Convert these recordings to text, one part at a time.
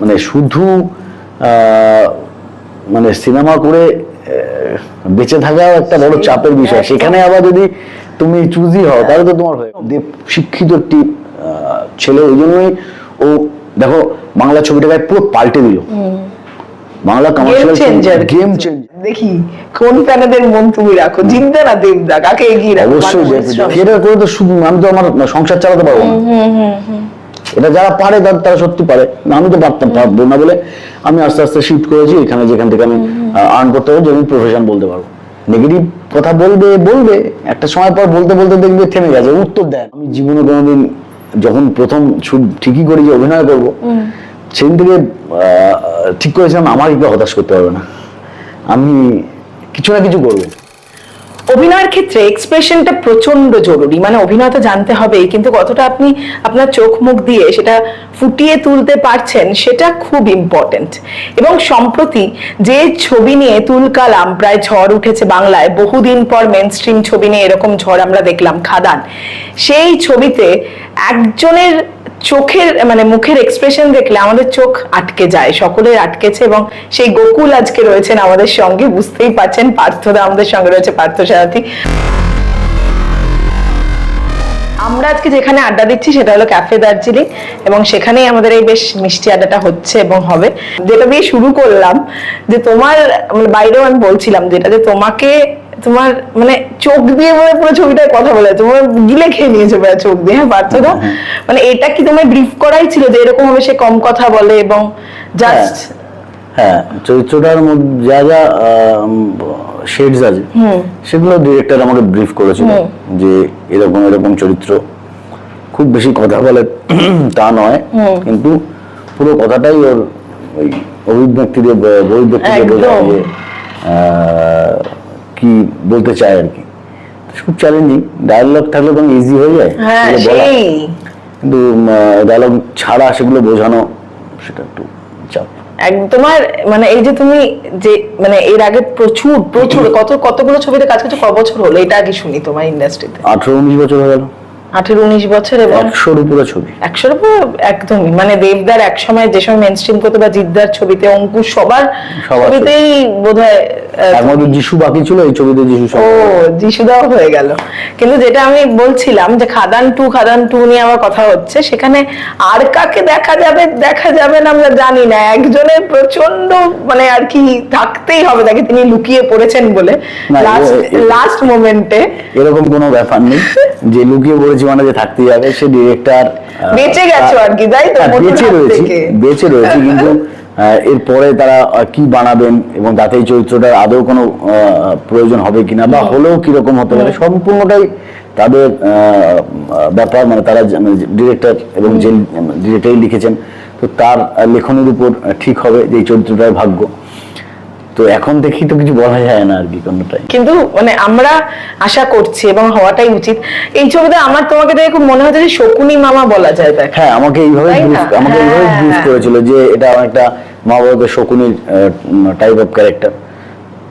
মানে শুধু মানে সিনেমা করে বেঁচে থাকাও একটা বড় চাপের বিষয়। সেখানে আবার যদি তুমি চুজি হও তাহলে তো তোমার হয়ে দেব শিক্ষিত একটি ছেলে ওই জন্যই ও দেখো বাংলা ছবিটাকে পুরো পাল্টে দিল। Bangla commercial changer game change দেখি কোন প্যানেদের মন তুমি রাখো? জিন্দা না দেবদা? কাকে এগিয়ে রাখো? অবশ্যই করে তো শুধু আমি তো আমার সংসার চালাতে পারব না। এটা যারা পারে তারা তারা সত্যি পারে। আমি তো পারতাম পারব না বলে আমি আস্তে আস্তে শিফট করেছি এখানে যেখান থেকে আমি আর্ন করতে পারব যে আমি প্রফেশন বলতে পারব। নেগেটিভ কথা বলবে বলবে একটা সময় পর বলতে বলতে দেখবে থেমে গেছে উত্তর দেয়। আমি জীবনে কোনোদিন যখন প্রথম ছুট- ঠিকই করি যে অভিনয় করব সেদিন থেকে আহ, ঠিক করেছিলাম আমার কেউ হতাশ করতে পারবে না। আমি কিছু না কিছু করব। অভিনয়ের ক্ষেত্রে এক্সপ্রেশনটা প্রচণ্ড জরুরি। মানে অভিনয় তো জানতে হবেই, কিন্তু কতটা আপনি আপনার চোখ মুখ দিয়ে সেটা ফুটিয়ে তুলতে পারছেন সেটা খুব ইম্পর্টেন্ট এবং সম্প্রতি যে ছবি নিয়ে তুলকালাম, প্রায় ঝড় উঠেছে বাংলায়, বহুদিন পর মেন স্ট্রিম ছবি নিয়ে এরকম ঝড় আমরা দেখলাম, খাদান। সেই ছবিতে একজনের চোখের মানে মুখের এক্সপ্রেশন দেখলে আমাদের চোখ আটকে যায়, সকলের আটকেছে এবং সেই গোকুল আজকে রয়েছেন আমাদের সঙ্গে, বুঝতেই পারছেন পার্থদা আমাদের সঙ্গে রয়েছে পার্থ সারাথী। আমরা আজকে যেখানে আড্ডা দিচ্ছি সেটা হলো ক্যাফে দার্জিলিং এবং সেখানেই আমাদের এই বেশ মিষ্টি আড্ডাটা হচ্ছে এবং হবে। যেটা দিয়ে শুরু করলাম, যে তোমার মানে বাইরেও আমি বলছিলাম যেটা, যে তোমাকে তোমার মানে চোখ দিয়ে মানে পুরো ছবিটার কথা বলে তোমার গিলে খেয়ে নিয়েছে প্রায় চোখ দিয়ে হ্যাঁ না মানে এটা কি তোমার ব্রিফ করাই ছিল যে এরকম ভাবে সে কম কথা বলে এবং জাস্ট হ্যাঁ চরিত্রটার মধ্যে যা যা শেডস আছে সেগুলো ডিরেক্টর আমাকে ব্রিফ করেছিল যে এরকম এরকম চরিত্র খুব বেশি কথা বলে তা নয় কিন্তু পুরো কথাটাই ওর ওই অভিব্যক্তি দিয়ে বহির্ব্যক্তি দিয়ে আহ, কি বলতে চায় আর কি। খুব চ্যালেঞ্জিং ডায়ালগ থাকলে তো ইজি হয়ে যায় হ্যাঁ সেই। কিন্তু ডায়ালগ ছাড়া সেগুলো বোঝানো সেটা একটু চাপ। এক তোমার মানে এই যে তুমি যে মানে এর আগে প্রচুর প্রচুর কত কতগুলো ছবিতে কাজ করছ? ক বছর হলো? এটা আগে শুনি তোমার ইন্ডাস্ট্রিতে আঠারো উনিশ বছর হয়ে গেল। আঠেরো উনিশ বছর এবং একশোর উপরে ছবি। একশোর উপর একদমই। মানে দেবদার এক সময় যে সময় মেন স্ট্রিম করতো বা জিদ্দার ছবিতে অঙ্কুশ সবার ছবিতেই একমাত্র যিশু বাকি ছিল এই ছবিতে যিশু ও যিশুদাও হয়ে গেল। কিন্তু যেটা আমি বলছিলাম যে খাদান টু খাদান টু নিয়ে আমার কথা হচ্ছে সেখানে আর কাকে দেখা যাবে দেখা যাবে না আমরা জানি না। একজনের প্রচণ্ড মানে আর কি থাকতেই হবে তাকে তিনি লুকিয়ে পড়েছেন বলে। লাস্ট মোমেন্টে এরকম কোনো ব্যাপার নেই। যে লুকিয়ে পড়েছি মানে যে থাকতে যাবে সে ডিরেক্টর বেঁচে গেছো আর কি, তাই তো? বেঁচে হাত রয়েছি। বেঁচে রয়েছি কিন্তু এরপরে তারা কি বানাবেন এবং তাতে এই চরিত্রটার আদৌ কোনো প্রয়োজন হবে কিনা বা হলেও কীরকম হতে পারে সম্পূর্ণটাই তাদের ব্যাপার মানে তারা ডিরেক্টর এবং যে ডিরেক্টরই লিখেছেন তো তার লেখনের উপর ঠিক হবে যে এই চরিত্রটার ভাগ্য তো এখন দেখি তো কিছু বলা যায় না আর কি কোনোটাই কিন্তু মানে আমরা আশা করছি এবং হওয়াটাই উচিত এই ছবিতে আমার তোমাকে দেখে খুব মনে হচ্ছে যে শকুনি মামা বলা যায় তাকে হ্যাঁ আমাকে এইভাবে না? আমাকে এইভাবে হ্যাঁ। ব্রিফ করেছিল যে এটা একটা মা বাবাকে শকুনির টাইপ অফ ক্যারেক্টার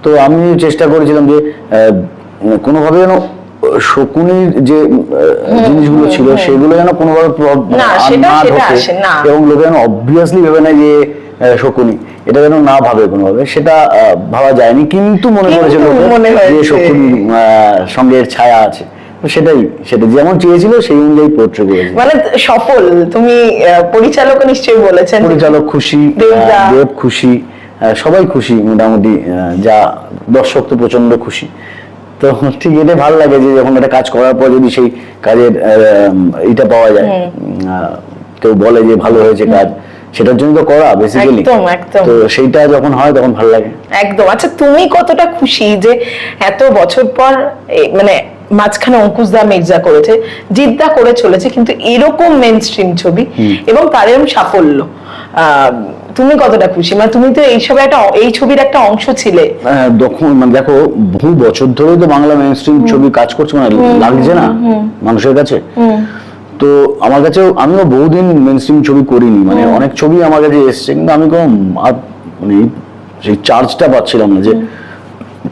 তো আমি চেষ্টা করেছিলাম যে আহ, কোনোভাবে যেন শকুনির যে জিনিসগুলো ছিল সেগুলো যেন কোনোভাবে প্রভাব না, সেটা- সেটা ঢোকে আসে না। এবং লোকে যেন অবভিয়াসলি ভেবে নেয় যে শকুনি। এটা যেন না ভাবে কোনোভাবে সেটা ভাবা যায়নি কিন্তু মনে করেছিল যে শকুনি সঙ্গে ছায়া আছে। সেটাই সেটা যেমন চেয়েছিল সেই অনুযায়ী করেছে। মানে সফল তুমি আহ, পরিচালকও নিশ্চয়ই বলেছেন। পরিচালক খুশি দেব খুশি সবাই খুশি মোটামুটি আহ, যা দর্শক তো প্রচণ্ড খুশি। তো ঠিক এটা ভালো লাগে যে যখন একটা কাজ করার পর যদি সেই কাজের এইটা পাওয়া যায়। কেউ বলে যে ভালো হয়েছে কাজ সেটার জন্য তো করা বেসিক্যালি একদম, একদম। তো সেইটা যখন হয় তখন ভালো লাগে। একদম। আচ্ছা তুমি কতটা খুশি যে এত বছর পর মানে মাঝখানে অঙ্কুশ দা মির্জা করেছে জিদ্দা করে চলেছে কিন্তু এরকম মেন স্ট্রিম ছবি এবং তার এরকম সাফল্য আহ, তুমি কতটা খুশি? মানে তুমি তো এইসব একটা এই ছবির একটা অংশ ছিলে। হ্যাঁ, তখন মানে দেখো বহু বছর ধরে তো বাংলা মেন স্ট্রিম ছবি কাজ করছে মানে লাগছে না মানুষের কাছে। তো আমার কাছেও আমিও বহুদিন মেন স্ট্রিম ছবি করিনি মানে অনেক ছবি আমার কাছে এসছে কিন্তু আমি কোনো মানে সেই চার্জটা পাচ্ছিলাম না যে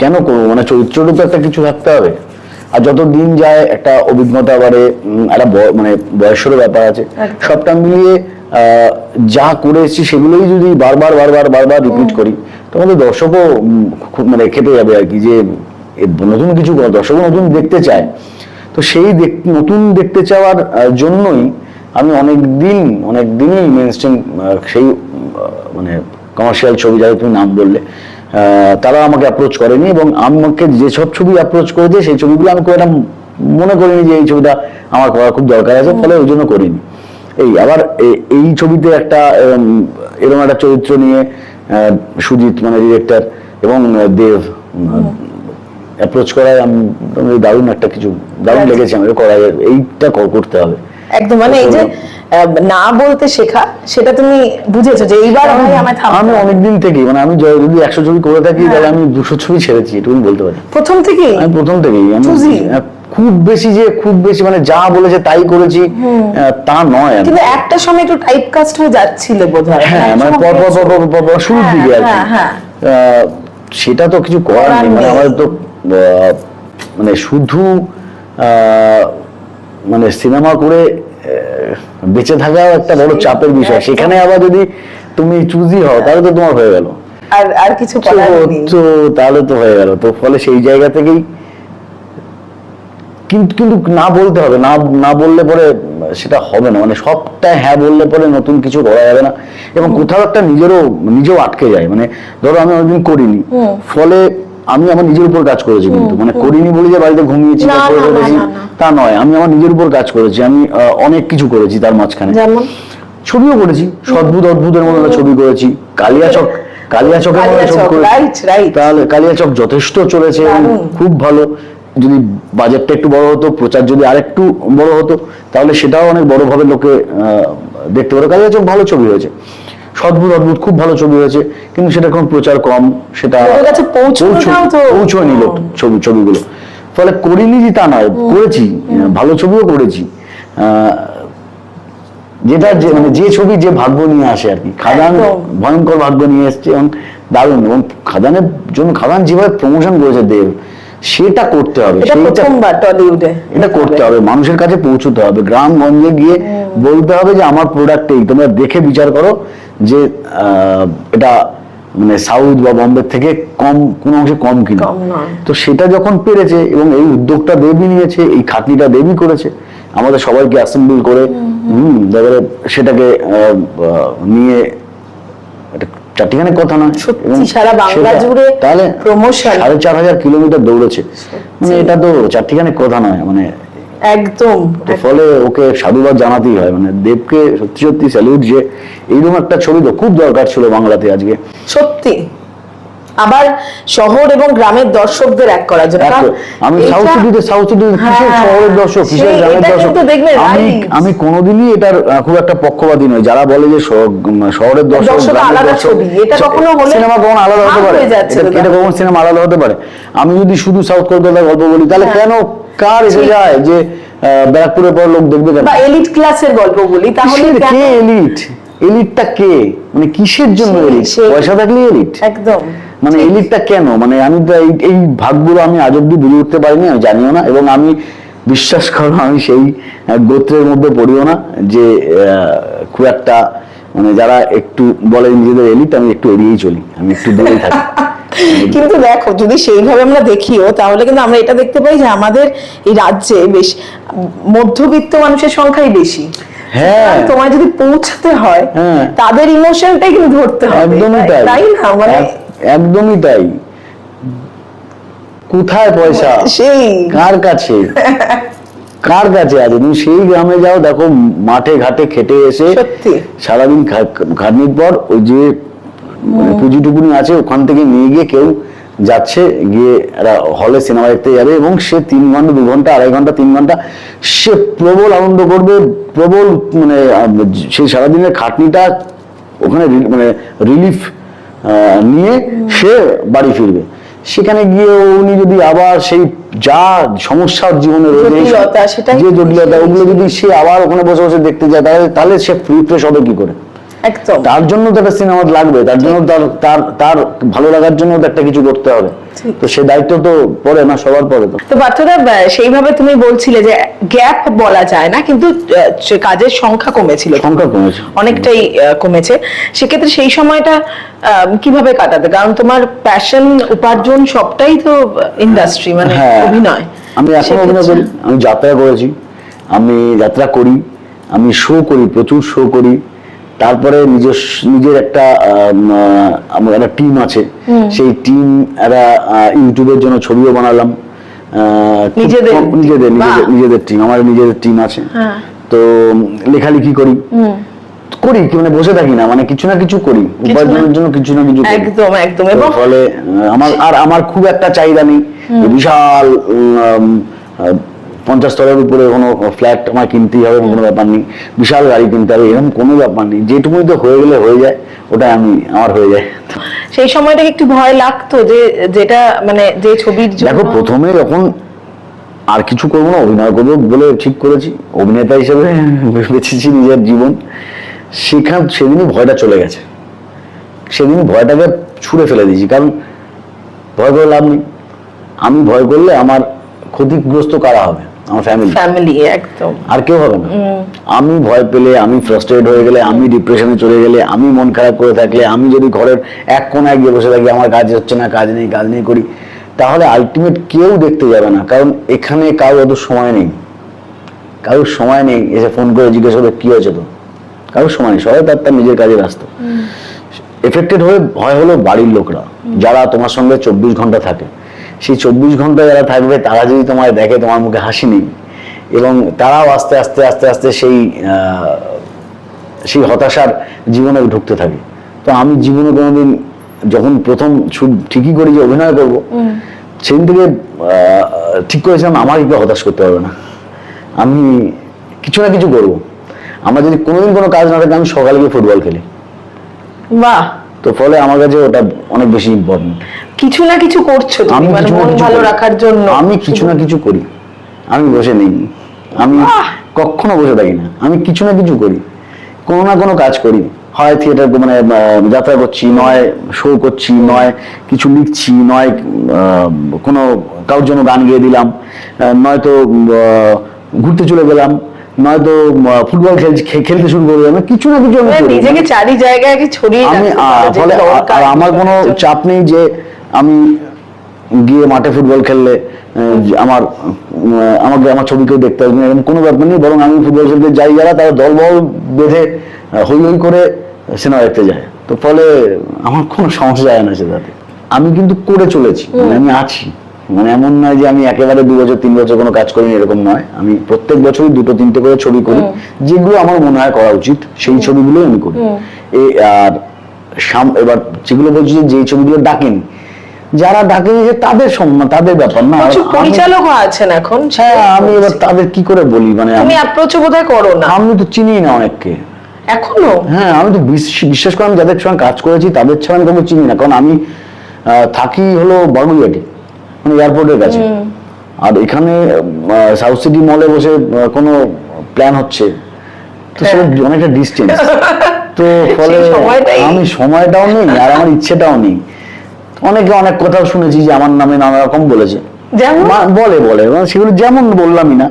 কেন করব? মানে চরিত্রটা তো একটা কিছু থাকতে হবে। আর যত দিন যায় একটা অভিজ্ঞতা বাড়ে একটা মানে বয়সেরও ব্যাপার আছে সবটা মিলিয়ে যা করে এসেছি সেগুলোই যদি বারবার বারবার বারবার রিপিট করি তোমাদের দর্শকও খুব মানে খেপে যাবে আর কি যে নতুন কিছু দর্শকও নতুন দেখতে চায়। তো সেই নতুন দেখতে চাওয়ার জন্যই আমি অনেক দিন অনেক দিনই মেন স্ট্রিম সেই মানে কমার্শিয়াল ছবি যাদের তুমি নাম বললে তারা আমাকে অ্যাপ্রোচ করেনি এবং আমাকে যেসব ছবি অ্যাপ্রোচ করেছে, সেই ছবিগুলো আমি একটা মনে করিনি যে এই ছবিটা আমার করা খুব দরকার আছে, ফলে ওই জন্য করিনি। এই আবার এই ছবিতে একটা, এরম একটা চরিত্র নিয়ে সুজিত মানে ডিরেক্টর এবং দেব অ্যাপ্রোচ করায় আমি আমি দারুণ একটা কিছু দারুণ লেগেছে আমার করা এইটা করতে হবে। একদম মানে এই যে না বলতে শেখা সেটা তুমি বুঝেছ যে এইবার ভাই আমায় থামতে আমি হবে। অনেকদিন থেকে মানে আমি যদি একশো ছবি করে থাকি তাহলে আমি দুশো ছবি ছেড়েছি এটুকু বলতে পারি। প্রথম থেকেই? আমি প্রথম থেকেই আমি? খুব বেশি যে খুব বেশি মানে যা বলেছে তাই করেছি তা নয় কিন্তু একটা সময় একটু টাইপ কাস্ট হয়ে যাচ্ছিল বোধহয় হ্যাঁ মানে পর পর পর পর শুরুর হ্যাঁ, দিকে আর কি। হ্যাঁ, হ্যাঁ। সেটা তো কিছু করার নেই মানে নেই। আমাদের তো মানে শুধু মানে সিনেমা করে বেঁচে থাকাও একটা বড় চাপের বিষয়। সেখানে আবার যদি তুমি চুজি হও তাহলে তো তোমার হয়ে গেল। আর আর কিছু তো তাহলে তো হয়ে গেল। তো ফলে সেই জায়গা থেকেই কিন্তু কিন্তু না বলতে হবে। না না বললে পরে সেটা হবে না। মানে সবটা হ্যাঁ বললে পরে নতুন কিছু করা যাবে না। এবং কোথাও একটা নিজেরও নিজেও আটকে যায়। মানে ধরো আমি অনেকদিন করিনি। ফলে আমি আমার নিজের উপর কাজ করেছি কিন্তু। মানে করিনি বলে যে বাড়িতে ঘুমিয়েছি। তা নয়। আমি আমার নিজের উপর কাজ করেছি। আমি অনেক কিছু করেছি তার মাঝখানে। ছবিও করেছি। সদ্ভুত অদ্ভুতের মতো ছবি করেছি। কালিয়াচক কালিয়াচকের মতো ছবি করেছি. তাহলে কালিয়াচক যথেষ্ট চলেছে খুব ভালো। যদি বাজেটটা একটু বড় হতো প্রচার যদি আরেকটু বড় হতো তাহলে সেটাও অনেক বড় ভাবে লোকে আহ, দেখতে পারে। কালিয়াচক ভালো ছবি হয়েছে। সদ্ভুত অদ্ভুত খুব ভালো ছবি হয়েছে কিন্তু সেটা কোনো প্রচার কম সেটা পৌঁছয়নি লোক ছবি ছবিগুলো। ফলে করিনি যে তা নয় করেছি ভালো ছবিও করেছি। আহ, যেটা যে মানে যে ছবি যে ভাগ্য নিয়ে আসে আর কি। খাদান ভয়ঙ্কর ভাগ্য নিয়ে এসছে এবং দারুণ এবং খাদানের জন্য খাদান যেভাবে প্রমোশন করেছে দেব সেটা করতে হবে এটা প্রথমবার টলিউডে। এটা করতে হবে মানুষের কাছে পৌঁছতে হবে গ্রাম গঞ্জে গিয়ে বলতে হবে যে আমার প্রোডাক্ট এই তোমরা দেখে বিচার করো যে এটা মানে সাউথ বা বম্বে থেকে কম কোনো অংশে কম কিনা। তো সেটা যখন পেরেছে এবং এই উদ্যোগটা দেবী নিয়েছে এই খাটনিটা দেবী করেছে আমাদের সবাইকে অ্যাসেম্বল করে হুম সেটাকে নিয়ে চারটিখানে কথা নয়। সত্যি, সারা বাংলা জুড়ে তাহলে প্রমোশন সাড়ে চার হাজার কিলোমিটার দৌড়েছে। মানে এটা তো চারটিখানে কথা নয় মানে একদম ফলে ওকে সাধুবাদ জানাতেই হয়। মানে দেবকে সত্যি সত্যি স্যালিউট যে এইরকম একটা ছবি তো খুব দরকার ছিল বাংলাতে আজকে। সত্যি। আবার শহর এবং গ্রামের দর্শকদের এক করার জন্য। আমি এটা- সাউথ সিটিতে সাউথ সিটিতে কিসের হ্যাঁ, শহরের দর্শক কিসের গ্রামের দর্শক? আমি আমি কোনোদিনই এটার খুব একটা পক্ষপাতী নই। যারা বলে যে শহরের দর্শক গ্রামের আলাদা দর্শক এটা কখনো হলে সিনেমা কখন আলাদা হতে পারে। এটা- দাদা। সিনেমা আলাদা হতে পারে। আমি যদি শুধু সাউথ কলকাতার গল্প বলি তাহলে হ্যাঁ। কেন কার এসে যায় যে ব্যারাকপুরের পর লোক দেখবে কেন? বা এলিট ক্লাসের গল্প বলি তাহলে কে এলিট এলিটটা কে? মানে কিসের জন্য এলিট পয়সা থাকলে এলিট একদম। মানে এলিটটা কেন? মানে আমি এই ভাগগুলো আমি আজ অব্দি বুঝে উঠতে পারিনি আমি জানিও না। এবং আমি বিশ্বাস করো আমি সেই গোত্রের মধ্যে পড়িও না যে খুব একটা মানে যারা একটু বলে নিজেদের এলিট আমি একটু এড়িয়েই চলি। আমি একটু দূরেই থাকি। কিন্তু দেখো যদি সেইভাবে আমরা দেখিও তাহলে কিন্তু আমরা এটা দেখতে পাই যে আমাদের এই রাজ্যে বেশ মধ্যবিত্ত মানুষের সংখ্যাই বেশি। হ্যাঁ। তোমায় যদি পৌঁছাতে হয় হ্যাঁ। তাদের ইমোশনটাই কিন্তু ধরতে হবে। তাই। না? মানে একদমই তাই। কোথায় পয়সা? সেই। কার কাছে? কার কাছে আছে? তুমি সেই গ্রামে যাও দেখো মাঠে ঘাটে খেটে এসে সারাদিন খাটনির পর ওই যে মানে পুঁজি টুকুনি আছে ওখান থেকে নিয়ে গিয়ে কেউ যাচ্ছে গিয়ে একটা হলে সিনেমা দেখতে যাবে এবং সে তিন ঘণ্টা দু ঘণ্টা আড়াই ঘণ্টা তিন ঘণ্টা সে প্রবল আনন্দ করবে প্রবল মানে সেই সারাদিনের খাটনিটা ওখানে মানে রিলিফ নিয়ে সে বাড়ি ফিরবে। সেখানে গিয়ে উনি যদি আবার সেই যা সমস্যার জীবনে যে জটিলতা ওগুলো যদি সে আবার ওখানে বসে বসে দেখতে যায় তাহলে তাহলে সে রিফ্রেশ হবে কি করে? একদম। তার জন্য তো একটা সিনেমা লাগবে তার জন্য তার তার তার ভালো লাগার জন্য তো একটা কিছু করতে হবে। তো সে দায়িত্ব তো পড়ে না সবার পরে তো। তো আহ, সেইভাবে তুমি বলছিলে যে গ্যাপ বলা যায় না কিন্তু কাজের সংখ্যা কমেছিল। সংখ্যা কমেছে। অনেকটাই কমেছে। সেক্ষেত্রে সেই সময়টা কীভাবে কাটাতে? কারণ তোমার প্যাশন উপার্জন সবটাই তো ইন্ডাস্ট্রি মানে হ্যাঁ। অভিনয়। আমি এখন অভিনয় করি আমি যাত্রা করেছি আমি যাত্রা করি আমি শো করি প্রচুর শো করি। তারপরে নিজের নিজের একটা আম, আমার একটা টিম আছে। সেই টিম একটা ইউটিউবের জন্য ছবিও বানালাম। নিজেদের নিজেদের নিজেদের টিম আমার নিজেদের টিম আছে। হ্যাঁ। তো লেখালেখি করি। করি কি মানে বসে থাকি না মানে কিছু না কিছু করি। উপার্জনের জন্য কিছু না কিছু একদম একদম। এবং ফলে আমার আর আমার খুব একটা চাহিদা নেই। বিশাল পঞ্চাশ তলের উপরে কোনো ফ্ল্যাট আমার কিনতেই হবে কোনো ব্যাপার নেই। বিশাল গাড়ি কিনতে হবে এরকম কোনো ব্যাপার নেই। যেটুকুই তো হয়ে গেলে হয়ে যায় ওটা আমি আমার হয়ে যায়। সেই সময়টা একটু ভয় লাগতো যে যেটা মানে যে ছবির দেখো প্রথমে যখন আর কিছু করব না অভিনয় করব বলে ঠিক করেছি। অভিনেতা হিসেবে বেঁচেছি নিজের জীবন। সেখান সেদিনই ভয়টা চলে গেছে। সেদিন ভয়টাকে ছুঁড়ে ফেলে দিয়েছি কারণ ভয় করে লাভ নেই। আমি ভয় করলে আমার ক্ষতিগ্রস্ত কারা হবে? আমার ফ্যামিলি ফ্যামিলি একদম। আর কেউ হবে না। আমি ভয় পেলে আমি ফ্রাস্ট্রেট হয়ে গেলে আমি ডিপ্রেশনে চলে গেলে আমি মন খারাপ করে থাকলে আমি যদি ঘরের এক কোনায় গিয়ে বসে থাকি আমার কাজ হচ্ছে না কাজ নেই কাজ নেই করি তাহলে আলটিমেট কেউ দেখতে যাবে না। কারণ এখানে কারও অত সময় নেই। কারোর সময় নেই এসে ফোন করে জিজ্ঞেস করবে কি হয়েছে তো কারোর সময় নেই। সবাই তার তার নিজের কাজে ব্যস্ত। এফেক্টেড হয়ে হয় হলো বাড়ির লোকরা যারা তোমার সঙ্গে চব্বিশ ঘণ্টা থাকে। সেই চব্বিশ ঘণ্টা যারা থাকবে তারা যদি তোমায় দেখে তোমার মুখে হাসি নেই। এবং তারাও আস্তে আস্তে আস্তে আস্তে সেই সেই হতাশার জীবনে ঢুকতে থাকে। তো আমি জীবনে কোনোদিন যখন প্রথম ঠিকই করি যে অভিনয় করব সেদিন থেকে ঠিক করেছিলাম আমার কেউ হতাশ করতে পারবে না। আমি কিছু না কিছু করব। আমার যদি কোনোদিন কোনো কাজ না থাকে আমি সকালে গিয়ে ফুটবল খেলি। বাহ! তো ফলে আমার কাছে ওটা অনেক বেশি ইম্পর্টেন্ট কিছু না কিছু করছ তুমি আমি মানে কিছু না মন কিছু ভালো রাখার জন্য। আমি কিছু না কিছু করি। আমি বসে নেই। আমি! কখনো বসে থাকি না। আমি কিছু না কিছু করি। কোনো না কোনো কাজ করি। হয় থিয়েটার মানে যাত্রা করছি নয় শো করছি নয় কিছু লিখছি নয় কোনো কারোর জন্য গান গেয়ে দিলাম নয়তো ঘুরতে চলে গেলাম। নয়তো ফুটবল খেলতে শুরু করে আমি কিছু না কিছু মানে। নিজেকে চারি জায়গায় কি ছড়িয়ে আমি ফলে আর আমার কোনো চাপ নেই যে আমি গিয়ে মাঠে ফুটবল খেললে আমার আমাকে আমার ছবি কেউ দেখতে আসবে এরকম কোনো ব্যাপার নেই বরং আমি ফুটবল খেলতে যাই যারা তারা দলবল বেঁধে হই হই করে সিনেমা দেখতে যায়। তো ফলে আমার কোনো সমস্যা যায় না সেটাতে। আমি কিন্তু করে চলেছি মানে আমি আছি। মানে এমন নয় যে আমি একেবারে দু বছর তিন বছর কোনো কাজ করিনি এরকম নয়। আমি প্রত্যেক বছরই দুটো তিনটে করে ছবি করি। যেগুলো আমার মনে হয় করা উচিত সেই ছবিগুলোই আমি করি। এই আর সাম- এবার যেগুলো বলছি যে ছবিগুলো ডাকেনি যারা ডাকেনি যে তাদের সম্মান তাদের ব্যাপার না। পরিচালকও আছেন এখন হ্যাঁ আমি এবার তাদের কি করে বলি? মানে আমি- বোধহয় করো না। আমি তো চিনি না অনেককে। এখনও? হ্যাঁ আমি তো বিশ- বিশ্বাস করে আমি যাদের সঙ্গে কাজ করেছি তাদের ছাড়া আমি কাউকে চিনি না। কারণ আমি থাকি হলো বাগুইয়াটি মানে এয়ারপোর্টের কাছে। আর এখানে সাউথ সিটি মলে বসে কোনো প্ল্যান হচ্ছে? তো সেটা অনেকটা ডিস্টেন্স তো ফলে আমি সময়টাও নেই আর আমার ইচ্ছেটাও নেই। অনেকে অনেক কথাও শুনেছি যে আমার নামে নানা রকম বলেছে। বলে বলে। মানে সেগুলো যেমন বললামই না।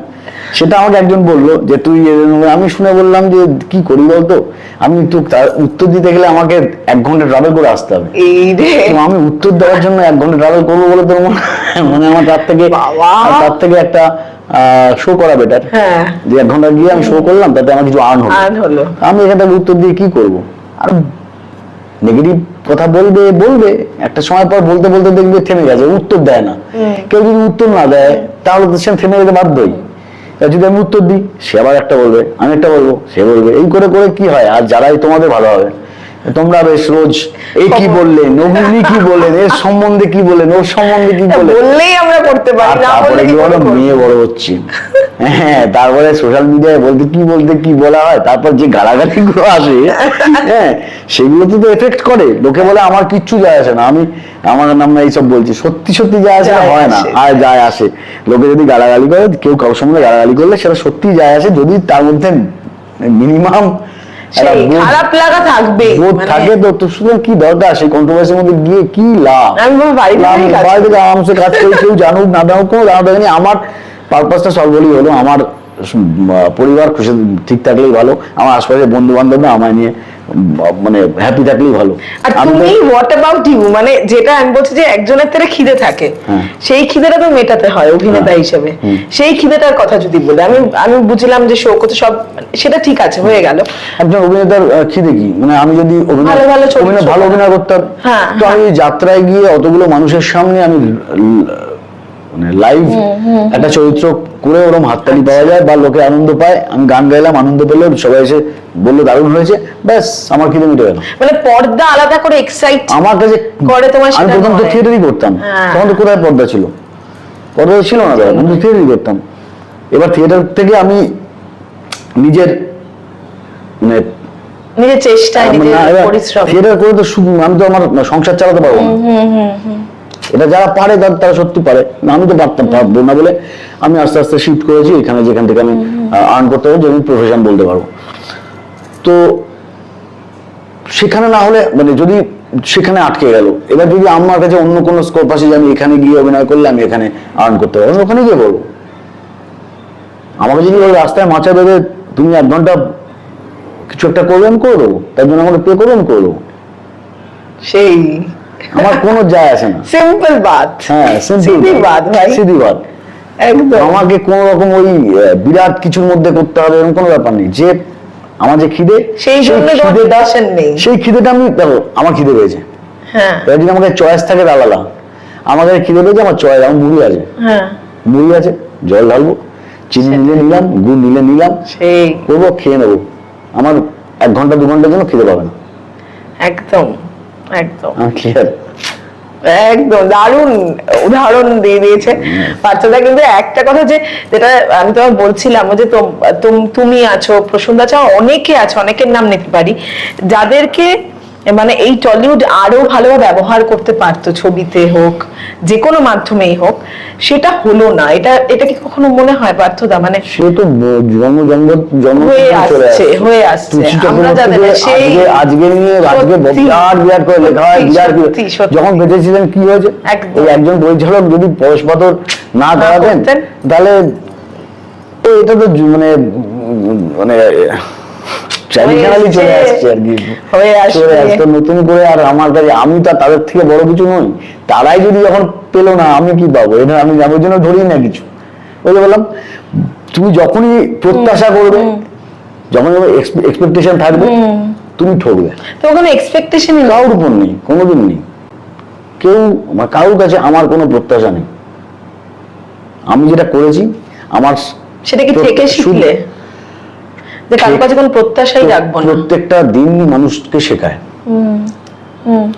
সেটা আমাকে একজন বলল যে তুই আমি শুনে বললাম যে কি করি বলতো? আমি তো তার উত্তর দিতে গেলে আমাকে এক ঘণ্টা ট্রাভেল করে আসতে হবে। এই রে! আমি উত্তর দেওয়ার জন্য এক ঘণ্টা ট্রাভেল করব বলে তোর মনে আমার তার থেকে তার থেকে একটা শো করা বেটার হ্যাঁ। যে এক ঘণ্টা গিয়ে আমি শো করলাম তাতে আমার কিছু আর্ন হলো। আমি এখান থেকে উত্তর দিয়ে কি করব? আর নেগেটিভ কথা বলবে বলবে। একটা সময় পর বলতে বলতে দেখবে থেমে গেছে উত্তর দেয় না। কেউ যদি উত্তর না দেয় তাহলে তো সে থেমে যেতে বাধ্যই যদি আমি উত্তর দিই, সে আবার একটা বলবে, আমি একটা বলব, সে বলবে। এই করে করে কি হয়? আর যারাই তোমাদের ভালো হবে। তোমরা বেশ রোজ এই কি বললেন উনি কি বললেন এর সম্বন্ধে কি বললেন ওর সম্বন্ধে কি বললেন বললেই আমরা করতে পারি না বললে কি বলো? মেয়ে বড় হচ্ছে। হ্যাঁ তারপরে সোশ্যাল মিডিয়ায় বলতে কি বলতে কি বলা হয় তারপর যে গালাগালি গুলো আসে হ্যাঁ সেগুলো তো এফেক্ট করে। লোকে বলে আমার কিচ্ছু যায় আসে না। আমি আমার নাম না এইসব বলছি। সত্যি সত্যি যায় আসে না? হয় না। আর যায় আসে। লোকে যদি গালাগালি করে কেউ কারোর সম্বন্ধে গালাগালি করলে সেটা সত্যি যায় আসে যদি তার মধ্যে মিনিমাম খারাপ লাগা থাকবে। বোধ থাকে তো তো সুতরাং কি দরকার সেই কন্ট্রোভার্সির মধ্যে গিয়ে কি লাভ? আমি বাড়ি লাভ থেকেই নেই। কাজ বাইরে থেকে আরামসে কাজ করি কেউ জানুক না জানুক কোনো জানা দরকার নেই আমার পারপাসটা হলো আমার পরিবার খুশি ঠিক থাকলেই ভালো। আমার আশপাশে বন্ধু বান্ধবরা আমায় নিয়ে মানে হ্যাপি থাকলেই ভালো। আর তুমি হোয়াট অ্যাবাউট ইউ মানে যেটা আমি বলছি যে একজনের থেকে খিদে থাকে হ্যাঁ। সেই খিদেটা তো মেটাতে হয় অভিনেতা হিসেবে। সেই খিদেটার কথা যদি বলি আমি আমি বুঝলাম যে শোক তো সব সেটা ঠিক আছে হয়ে গেল। একজন অভিনেতার খিদে কি? মানে আমি যদি অভিনয় ভালো ভালো। অভিনয় ভালো অভিনয় করতাম হ্যাঁ, তো আমি যাত্রায় গিয়ে অতগুলো মানুষের সামনে আমি মানে লাইভ একটা চরিত্র করে ওরকম হাততালি পাওয়া যায় বা লোকে আনন্দ পায়। আমি গান গাইলাম আনন্দ পেল সবাই এসে বলল দারুণ হয়েছে। ব্যাস আমার খিদে মিটে গেল। মানে পর্দা আলাদা করে এক্সাইট আমার কাছে করে তোমার আমি প্রথম তো থিয়েটারই করতাম। হ্যাঁ। তখন তো কোথায় পর্দা ছিল? পর্দা ছিল না দাদা আমি তো থিয়েটারই করতাম। এবার থিয়েটার থেকে আমি নিজের মানে নিজের চেষ্টায় নিজের পরিশ্রম। থিয়েটার করে তো আমি তো আমার সংসার চালাতে পারব না। এটা যারা পারে, তারা সত্যি পারে। আমি তো পারতাম পারব না বলে আমি আস্তে আস্তে শিফট করেছি, এখানে যেখান থেকে আমি আর্ন করতে পারব যে আমি প্রফেশন বলতে পারব। তো সেখানে না হলে মানে যদি সেখানে আটকে গেল, এবার যদি আমার কাছে অন্য কোনো স্কোপ আসে যে আমি এখানে গিয়ে অভিনয় করলে আমি এখানে আর্ন করতে পারব ওখানে গিয়ে করব আমাকে যদি ওই রাস্তায় মাচা দেবে তুমি এক ঘণ্টা কিছু একটা করবে, আমি করে দেবো। তার জন্য আমাকে পে করবে, আমি করে দেবো। সেই আমার কোনো যায় আসে না। সিম্পল বাত হ্যাঁ সিধি বাত ভাই। সিধি বাত একদম। আমাকে কোন রকম ওই বিরাট কিছুর মধ্যে করতে হবে এরকম কোনো ব্যাপার নেই। যে আমার যে খিদে সেই খিদেটা নেই। সেই খিদেটা আমি দেখো আমার খিদে পেয়েছে হ্যাঁ। যদি আমাকে চয়েস থাকে আলাদা কাছে খিদে পেয়েছে আমার চয়েস আমার মুড়ি আছে। হ্যাঁ। মুড়ি আছে জল ঢালবো চিনি নিলে নিলাম গুড় নিলে নিলাম সেই। করব খেয়ে নেব। আমার এক ঘণ্টা দু ঘণ্টার জন্য খিদে পাবে না। একদম। একদম। একদম, দারুণ উদাহরণ দিয়ে দিয়েছে পার্থদা কিন্তু একটা কথা যে, যেটা আমি তোমার বলছিলাম, যে তুমি আছো প্রসন্দা আছো অনেকে আছে, অনেকের নাম নিতে পারি। যাদেরকে মানে এই টলিউড আরও ভালো ব্যবহার করতে পারতো ছবিতে হোক যে কোনো মাধ্যমেই হোক সেটা হলো না এটা এটা কি কখনো মনে হয় পার্থদা মানে সে তো জন্ম জন্ম জন্ম হয়ে আসছে। হয়ে আসছে। আমরা জানি না, সেই- আজকে নিয়ে আজকে বিরাট বিরাট করে লেখা হয় বিরাট। যখন বেঁচেছিলেন কি হয়েছে একদম। একজন পরিচালক যদি পরশ পাথর না করাতেন তাহলে এটা তো মানে মানে ট্র্যাডিশনালি চলে আসছে। আর কি। চলে আসছে। নতুন করে আর আমার কাছে আমি তো তাদের থেকে বড় কিছু নই। তারাই যদি যখন পেল না আমি কি পাবো? এটা আমি আমার জন্য ধরি না কিছু। ওই বললাম তুমি যখনই প্রত্যাশা করবে যখন এক্সপেকটেশন থাকবে তুমি ঠকবে। তো ওখানে এক্সপেকটেশনই কারোর উপর নেই কোনোদিন নেই। কেউ আমার কারোর কাছে আমার কোনো প্রত্যাশা নেই। আমি যেটা করেছি আমার সেটা কি থেকে শিখলে? যে কারোর কাছে কোনো প্রত্যাশাই রাখব না। প্রত্যেকটা দিন মানুষকে শেখায়।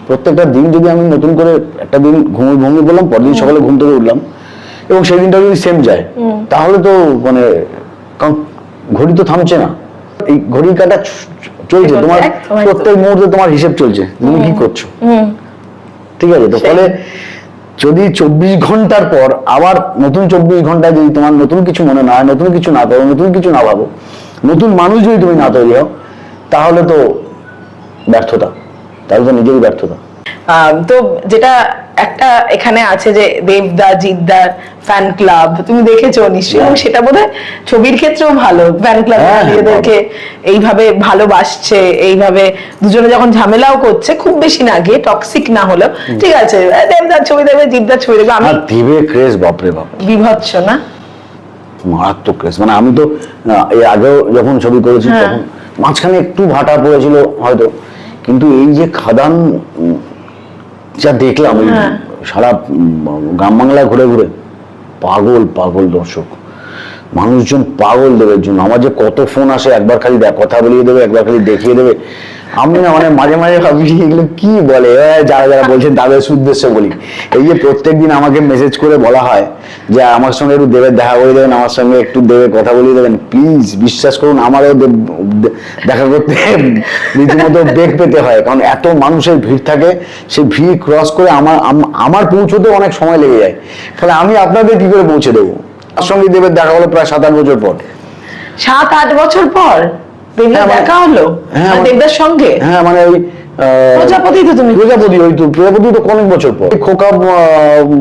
প্রত্যেকটা দিন যদি আমি নতুন করে একটা দিন ঘুমিয়ে ঘুমিয়ে পড়লাম পরদিন সকালে ঘুম থেকে উঠলাম এবং সেই দিনটা যদি সেম যায় তাহলে তো মানে ঘড়ি তো থামছে না। এই ঘড়ির কাটা চলছে তোমার। প্রত্যেক মুহূর্তে তোমার হিসেব চলছে তুমি কি করছ? ঠিক আছে তো। ফলে যদি চব্বিশ ঘণ্টার পর আবার নতুন চব্বিশ ঘন্টায় যদি তোমার নতুন কিছু মনে না হয় নতুন কিছু না করো নতুন কিছু না ভাবো নতুন মানুষ যদি তুমি না তৈরি হও তাহলে তো ব্যর্থতা। তাহলে তো নিজেরই ব্যর্থতা। তো যেটা একটা এখানে আছে যে দেবদা জিদ্দার ফ্যান ক্লাব তুমি দেখেছ নিশ্চয়ই এবং সেটা বোধহয় ছবির ক্ষেত্রেও ভালো। ফ্যান ক্লাব হ্যাঁ, হ্যাঁ, নিজেদেরকে এইভাবে ভালোবাসছে এইভাবে দুজনে যখন ঝামেলাও করছে খুব বেশি না গিয়ে টক্সিক না হলেও। ঠিক আছে দেবদার ছবি দেখবে জিদ্দার ছবি দেখবে আমি দেবে ক্রেজ বাপরে বাপ। বিভৎস না? মারাত্মক ক্রেজ মানে আমি তো এই এর আগেও যখন ছবি করেছি হ্যাঁ। তখন মাঝখানে একটু ভাটা পড়েছিল হয়তো কিন্তু এই যে খাদান যা দেখলাম হ্যাঁ। সারা গ্রাম বাংলায় ঘুরে ঘুরে পাগল পাগল দর্শক মানুষজন পাগল দেবের জন্য। আমার যে কত ফোন আসে, একবার খালি কথা বলিয়ে দেবে, একবার খালি দেখিয়ে দেবে। আমি না মানে মাঝে মাঝে ভাবি, এগুলো কি বলে? যারা যারা বলছেন তাদের উদ্দেশ্যে বলি। এই যে প্রত্যেক দিন আমাকে মেসেজ করে বলা হয় যে, আমার সঙ্গে একটু দেবের দেখা করে দেবেন, আমার সঙ্গে একটু দেবের কথা বলিয়ে দেবেন। প্লিজ বিশ্বাস করুন, আমারও দেখা করতে রীতিমতো বেগ পেতে হয়। কারণ এত মানুষের ভিড় থাকে সেই ভিড় ক্রস করে আমার আমার পৌঁছতে অনেক সময় লেগে যায়। ফলে আমি আপনাদের কি করে পৌঁছে দেবো? সঙ্গে দেবের দেখা হলো প্রায় সাত আট বছর পর। সাত আট বছর পর? হ্যাঁ, দেখা হলো? হ্যাঁ, দেবদাস সঙ্গে? হ্যাঁ মানে ওই প্রজাপতি তো তুমি। প্রজাপতি ওই তো প্রজাপতি তো অনেক বছর পর। খোকা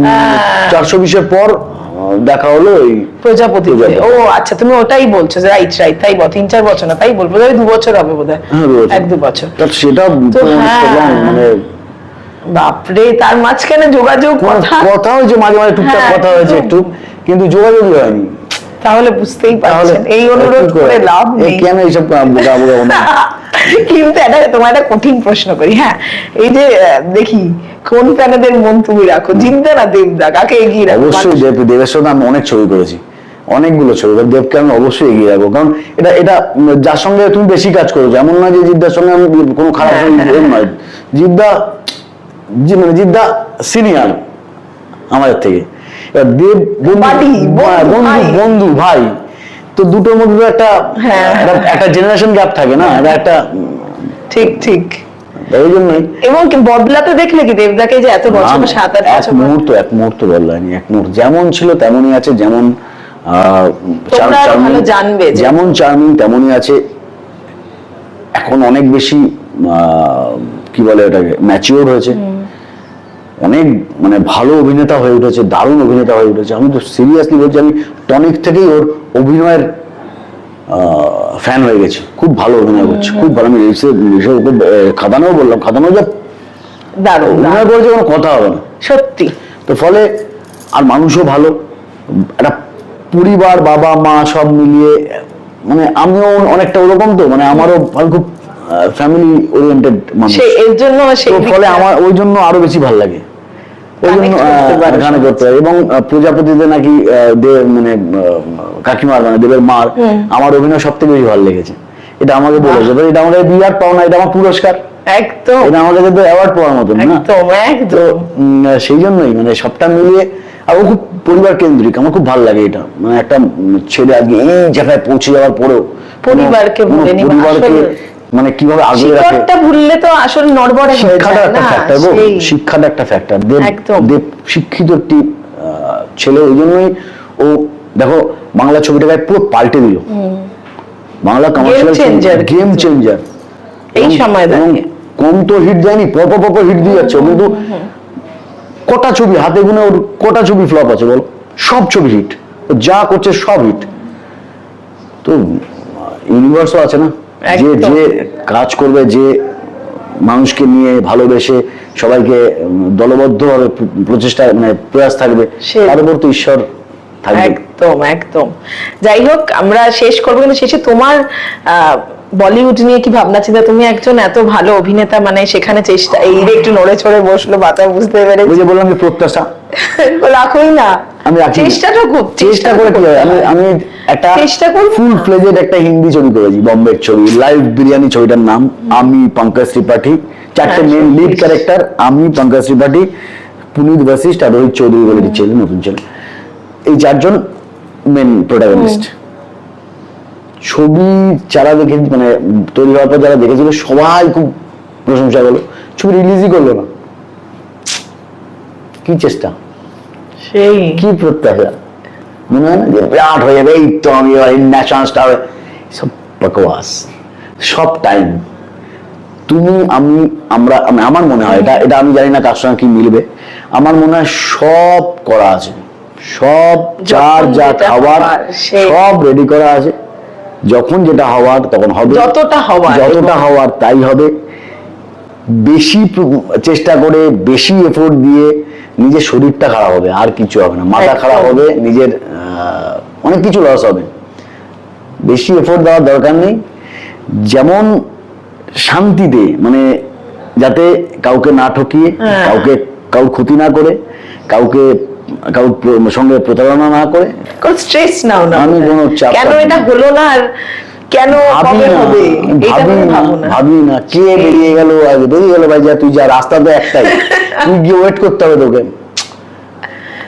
হ্যাঁ। চারশো বিশের পর দেখা হলো ওই প্রজাপতি। ও আচ্ছা তুমি ওটাই বলছো রাইট রাইট তাই বল তিন চার বছর না তাই বলব ওই দু বছর হবে বোধহয়। হ্যাঁ, দু এক দু বছর। সেটা মানে বাপরে তার মাঝখানে যোগাযোগ কথা। কথা হয়েছে মাঝে মাঝে টুকটাক কথা হয়েছে একটু। কিন্তু যোগাযোগই হয়নি। তাহলে বুঝতেই পারছেন এই অনুরোধ করে? লাভ নেই। কেন এইসব? কিন্তু এটা তোমার একটা কঠিন প্রশ্ন করি হ্যাঁ। এই যে দেখি কোন প্যানেদের মন তুমি রাখো? জিন্দা না দেবদা? কাকে এগিয়ে রাখো? অবশ্যই দেব দেবের সাথে আমি অনেক ছবি করেছি। অনেকগুলো ছবি। দেবকে আমি অবশ্যই এগিয়ে রাখব। কারণ এটা এটা যার সঙ্গে তুমি বেশি কাজ করো এমন নয় যে জিদ্দার সঙ্গে আমি কোনো খারাপ হ্যাঁ, হ্যাঁ, এরম নয়। জিদ্দা জি মানে জিদ্দা সিনিয়র আমাদের থেকে। দেব বন্ধু হ্যাঁ, বন্ধু, ভাই। বন্ধু বন্ধু ভাই। তো দুটোর মধ্যে তো একটা হ্যাঁ। একটা- জেনারেশন গ্যাপ থাকে না? একটা ঠিক ঠিক। জন্যই। এবং বদলাতে দেখলে কি দেবদাকে যে এত বছর সাত আট এক মুহূর্ত এক মুহূর্ত বদলায়নি এক মুহূর্ত। যেমন ছিল তেমনই আছে যেমন জানবে যেমন চার্মিং তেমনই আছে। এখন অনেক বেশি আহ, কি বলে ওটাকে ম্যাচিওর হয়েছে। অনেক মানে ভালো অভিনেতা হয়ে উঠেছে দারুণ অভিনেতা হয়ে উঠেছে। আমি তো সিরিয়াসলি বলছি আমি টনিক থেকেই ওর অভিনয়ের ফ্যান হয়ে গেছি। খুব ভালো অভিনয় করছে খুব ভালো। আমি ওকে, খাদানেও বললাম খাদানো যা দারুণ অভিনয় করেছে কোনো কথা হবে না। সত্যি। তো ফলে আর মানুষও ভালো একটা পরিবার বাবা মা সব মিলিয়ে মানে আমিও অনেকটা ওরকম তো মানে আমারও আমি খুব ফ্যামিলি ওরিয়েন্টেড মানুষ। এর জন্য ফলে আমার ওই জন্য আরও বেশি ভালো লাগে। করতে গানে করতে এবং প্রজাপতিতে নাকি মানে কাকিমার মানে দেবের মার আমার অভিনয় সব থেকে বেশি ভালো লেগেছে। এটা আমাকে বলেছে। এটা আমাদের বিরাট পাওনা এটা আমার পুরস্কার। একদম। এটা আমার কাছে তো অ্যাওয়ার্ড পাওয়ার মতন একদম একদম। সেই জন্যই মানে সবটা মিলিয়ে আর ও খুব পরিবার কেন্দ্রিক আমার খুব ভালো লাগে এটা। মানে একটা ছেলে আজকে এই জায়গায় পৌঁছে যাওয়ার পরেও পরিবারকে মানে কীভাবে আগলে রাখে? শিকড়টা ভুললে তো আসলে নড়বড়ে হয়ে শিক্ষাটা যায় একটা ফ্যাক্টর গো শিক্ষাটা একটা ফ্যাক্টর দেব দেব শিক্ষিত একটি ছেলে ওই জন্যই ও দেখো বাংলা ছবিটাকে পুরো পাল্টে দিল। বাংলা কমার্শিয়াল গেম চেঞ্জার এই সময় দাঁড়িয়ে। কম তো হিট দেয়নি পর পর হিট দিয়ে যাচ্ছে। কিন্তু কটা ছবি হাতে গুনে ওর কটা ছবি ফ্লপ আছে বলো? সব ছবি হিট যা করছে সব হিট তো ইউনিভার্সও আছে না? যে। যে কাজ করবে যে মানুষকে নিয়ে ভালোবেসে সবাইকে দলবদ্ধ দলবদ্ধভাবে প্রচেষ্টা মানে প্রয়াস থাকবে সে- তার উপর তো ঈশ্বর থাকবে একদম একদম যাই হোক আমরা শেষ করব কিন্তু শেষে তোমার আহ, বলিউড নিয়ে কি ভাবনা চিন্তা তুমি একজন এত ভালো অভিনেতা মানে সেখানে চেষ্টা এই একটু নড়ে চড়ে বসল বাতা বুঝতে পেরেছি। যে বললাম যে প্রত্যাশা। রাখোই না। আমি চেষ্টাটা খুব চেষ্টা করে আমি আমি একটা চেষ্টা করব ফুল না। ফ্লেজেড একটা হিন্দি ছবি করেছি বম্বের ছবি। লাইভ বিরিয়ানি ছবিটার নাম আমি পঙ্কজ ত্রিপাঠী। চারটে মেন লিড ক্যারেক্টার আমি পঙ্কজ ত্রিপাঠী পুনিত বশিষ্ঠ আর রোহিত চৌধুরী বলে দিচ্ছে নতুন ছেলে। এই চারজন মেন প্রোটাগনিস্ট ছবি যারা দেখে মানে তৈরি হওয়ার পর যারা দেখেছিল সবাই খুব প্রশংসা করল। ছবি রিলিজই করল না। কি চেষ্টা? সেই। কি প্রত্যাশা? মনে হয় না যে বিরাট হয়ে যাবে এই তো আমি ন্যাশনাল স্টার সব বকওয়াস সব টাইম তুমি আমি আমরা আমি- আমার মনে হয় এটা এটা আমি জানি না কার সঙ্গে কি মিলবে। আমার মনে হয় সব করা আছে। সব যার যা খাবার সব রেডি করা আছে। যখন যেটা হওয়ার তখন হবে। যতটা হওয়ার। যতটা হওয়ার তাই হবে। বেশি চেষ্টা করে বেশি এফোর্ট দিয়ে নিজের শরীরটা খারাপ হবে আর কিছু হবে না। মাথা খারাপ হবে নিজের অনেক কিছু লস হবে। বেশি এফোর্ট দেওয়ার দরকার নেই। যেমন শান্তিতে মানে যাতে কাউকে না ঠকিয়ে হ্যাঁ। কাউকে কাউ ক্ষতি না করে কাউকে কাউ সঙ্গে প্রতারণা না করে? স্ট্রেস নাও না আমি কোনো চাপ কেন এটা হলো না আর কেন ভাবি কবে না, হবে? ভাবি না, ভাবি না। কে বেরিয়ে গেল? আগে বেরিয়ে গেল ভাই যা তুই যা রাস্তা তো একটাই। তুই গিয়ে ওয়েট করতে হবে তোকে।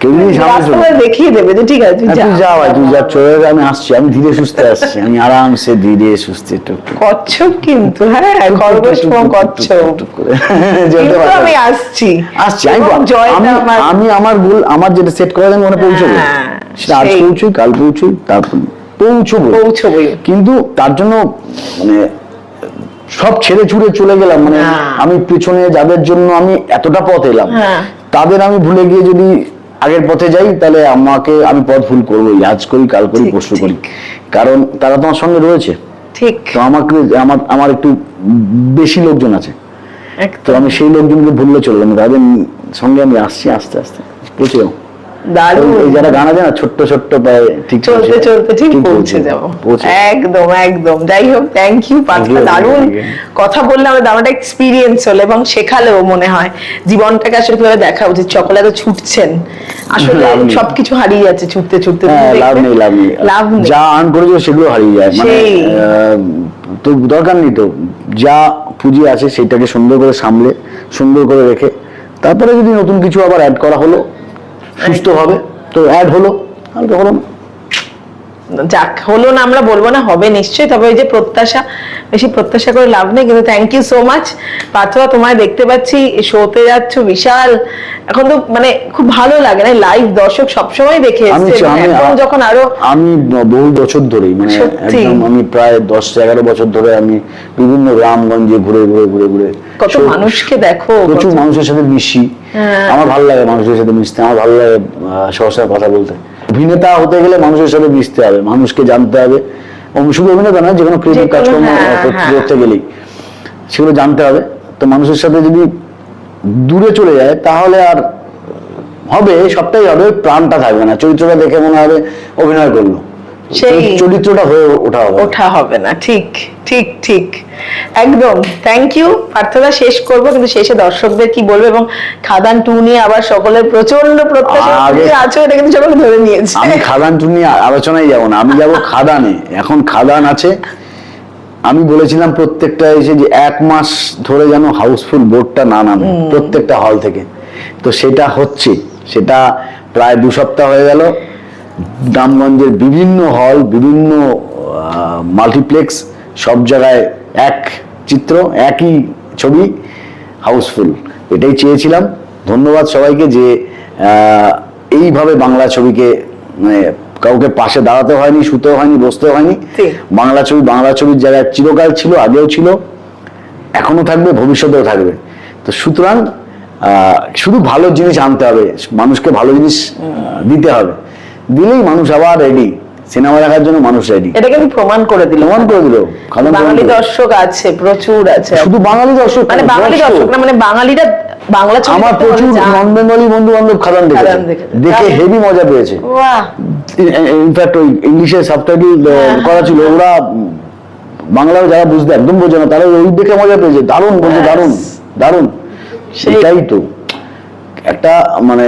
কেউ যদি সামনে দেখিয়ে দেবে যে ঠিক আছে তুই হ্যাঁ, যা তুই যা। ভাই তুই যা চলে আমি আসছি আমি ধীরে সুস্থে আসছি আমি আরামসে ধীরে সুস্থে কচ্ছপ কিন্তু হ্যাঁ খরগোশ কচ্ছপ। কিন্তু আমি আসছি। আসছি আমি আমি আমার- ভুল আমার যেটা সেট করা মনে পৌঁছবো হ্যাঁ, সেটা আজ। পৌঁছই কাল পৌঁছই তারপর পৌঁছবো পৌঁছবোই। কিন্তু তার জন্য মানে সব ছেড়ে ছুড়ে চলে গেলাম মানে হ্যাঁ। আমি পেছনে যাদের জন্য আমি এতটা পথ এলাম। তাদের আমি ভুলে গিয়ে যদি আগের পথে যাই তাহলে আমাকে আমি পথ ভুল করবোই আজ করি কাল করি পরশু করি। কারণ তারা তোমার সঙ্গে রয়েছে। ঠিক। তো আমাকে আমার আমার একটু বেশি লোকজন আছে। তো আমি সেই লোকজনকে ভুললে চললাম তাদের সঙ্গে আমি আসছি আস্তে আস্তে। যাব দারুণ। এই যারা গান আছে না ছোট্ট ছোট্ট পায়ে ঠিক চলতে চলতে ঠিক পৌঁছে পৌঁছে যাব। একদম একদম। যাই হোক থ্যাংক ইউ পাঁচটা দারুণ কথা বললে আমার দারুণ এক্সপিরিয়েন্স হলো এবং শেখালেও মনে হয়। জীবনটাকে আসলে কীভাবে দেখা উচিত? সকলে তো ছুটছেন। আসলে সবকিছু হারিয়ে যাচ্ছে ছুটতে ছুটতে হ্যাঁ, লাভ নেই লাভ নেই। লাভ নেই। যা আর্ন করেছ সেগুলো হারিয়ে যায়। মানে তো দরকার নেই তো। যা পুঁজি আছে সেটাকে সুন্দর করে সামলে সুন্দর করে রেখে তারপরে যদি নতুন কিছু আবার অ্যাড করা হলো সুস্থ হবে তো অ্যাড হলো হালকা হলো যাক হলো না আমরা বলব না হবে নিশ্চয়ই তবে ওই যে প্রত্যাশা বেশি প্রত্যাশা করে লাভ নেই কিন্তু থ্যাংক ইউ সো মাচ পাথরা তোমায় দেখতে পাচ্ছি শোতে যাচ্ছ বিশাল। এখন তো মানে খুব ভালো লাগে না লাইভ দর্শক সবসময় দেখে এখন যখন আরও আমি বহু বছর ধরেই মানে একদম আমি প্রায় দশ এগারো বছর ধরে আমি বিভিন্ন গ্রামগঞ্জে ঘুরে ঘুরে ঘুরে ঘুরে কত মানুষকে দেখো প্রচুর মানুষের সাথে মিশি। হ্যাঁ। আমার ভালো লাগে মানুষের সাথে মিশতে আমার ভালো লাগে সহসায় কথা বলতে। অভিনেতা হতে গেলে মানুষের সাথে মিশতে হবে মানুষকে জানতে হবে। শুধু অভিনেতা না যে কোনো ক্রিয়েটিভ কাজকর্ম হ্যাঁ, হ্যাঁ। করতে গেলেই সেগুলো জানতে হবে। তো মানুষের সাথে যদি দূরে চলে যায় তাহলে আর হবে সবটাই হবে প্রাণটা থাকবে না। চরিত্রটা দেখে মনে হবে অভিনয় করল। সেই। চরিত্রটা হয়ে ওঠা হবে। ওঠা হবে না। ঠিক ঠিক ঠিক। একদম। থ্যাংক ইউ প্রার্থনা শেষ করব কিন্তু শেষে দর্শকদের কি বলব? এবং খাদান টু নিয়ে আবার সকলের প্রচণ্ড প্রত্যাশা আছো এটা কিন্তু সকলে ধরে নিয়েছে। আমি খাদান টুনি আলোচনায় যাব না। আমি যাব খাদানে। এখন খাদান আছে। আমি বলেছিলাম প্রত্যেকটা এসে যে এক মাস ধরে যেন হাউসফুল বোর্ডটা না নামে প্রত্যেকটা হল থেকে। তো সেটা হচ্ছে। সেটা প্রায় দু সপ্তাহ হয়ে গেল। গ্রামগঞ্জের বিভিন্ন হল বিভিন্ন মাল্টিপ্লেক্স সব জায়গায় এক চিত্র একই ছবি হাউসফুল এটাই চেয়েছিলাম। ধন্যবাদ সবাইকে যে এইভাবে বাংলা ছবিকে মানে কাউকে পাশে দাঁড়াতে হয়নি শুতে হয়নি বসতে হয়নি। বাংলা ছবি বাংলা ছবির জায়গায় চিরকাল ছিল আগেও ছিল এখনও থাকবে ভবিষ্যতেও থাকবে। তো সুতরাং শুধু ভালো জিনিস আনতে হবে মানুষকে ভালো জিনিস দিতে হবে। দিলেই মানুষ আবার রেডি সিনেমা দেখার জন্য মানুষ রেডি এটা কিন্তু প্রমাণ করে দিল প্রমাণ করে দিল। বাঙালি দর্শক আছে প্রচুর আছে। শুধু বাঙালি দর্শক মানে বাঙালি দর্শক। না মানে বাঙালিরা বাংলা ছবি আমার প্রচুর নন বেঙ্গলি বন্ধু বান্ধব খাদান দেখেছে। দেখে হেভি মজা পেয়েছে। ইনফ্যাক্ট ওই ইংলিশে সাবটাইটেল করা ছিল ওরা বাংলাও যারা বুঝতে একদম বোঝে না তারা ওই দেখে মজা পেয়েছে। দারুণ Yes. দারুণ দারুণ। সেটাই তো। একটা মানে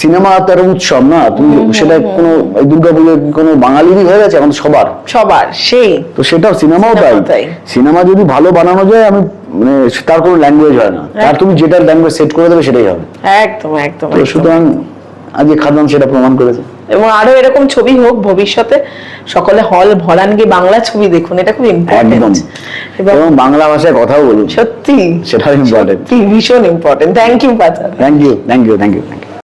সিনেমা তো একটা উৎসব না তুমি সেটা কোনো এই দুর্গাপুজো কোনো বাঙালিরই হয়ে গেছে এখন সবার? সবার সেই। তো সেটাও সিনেমাও তাই। সিনেমা যদি ভালো বানানো যায় আমি মানে তার কোনো ল্যাঙ্গুয়েজ হয় না। আর তুমি যেটা ল্যাঙ্গুয়েজ সেট করে দেবে সেটাই হবে। একদম একদম। সুতরাং আজকে খাদান সেটা প্রমাণ করেছে। এবং আরও এরকম ছবি হোক ভবিষ্যতে সকলে হল ভরান গিয়ে বাংলা ছবি দেখুন এটা খুব ইম্পর্টেন্ট এবং বাংলা ভাষায় কথাও বলুন। সত্যি সেটা ইম্পর্টেন্ট ভীষণ important thank you you thank you thank you thank you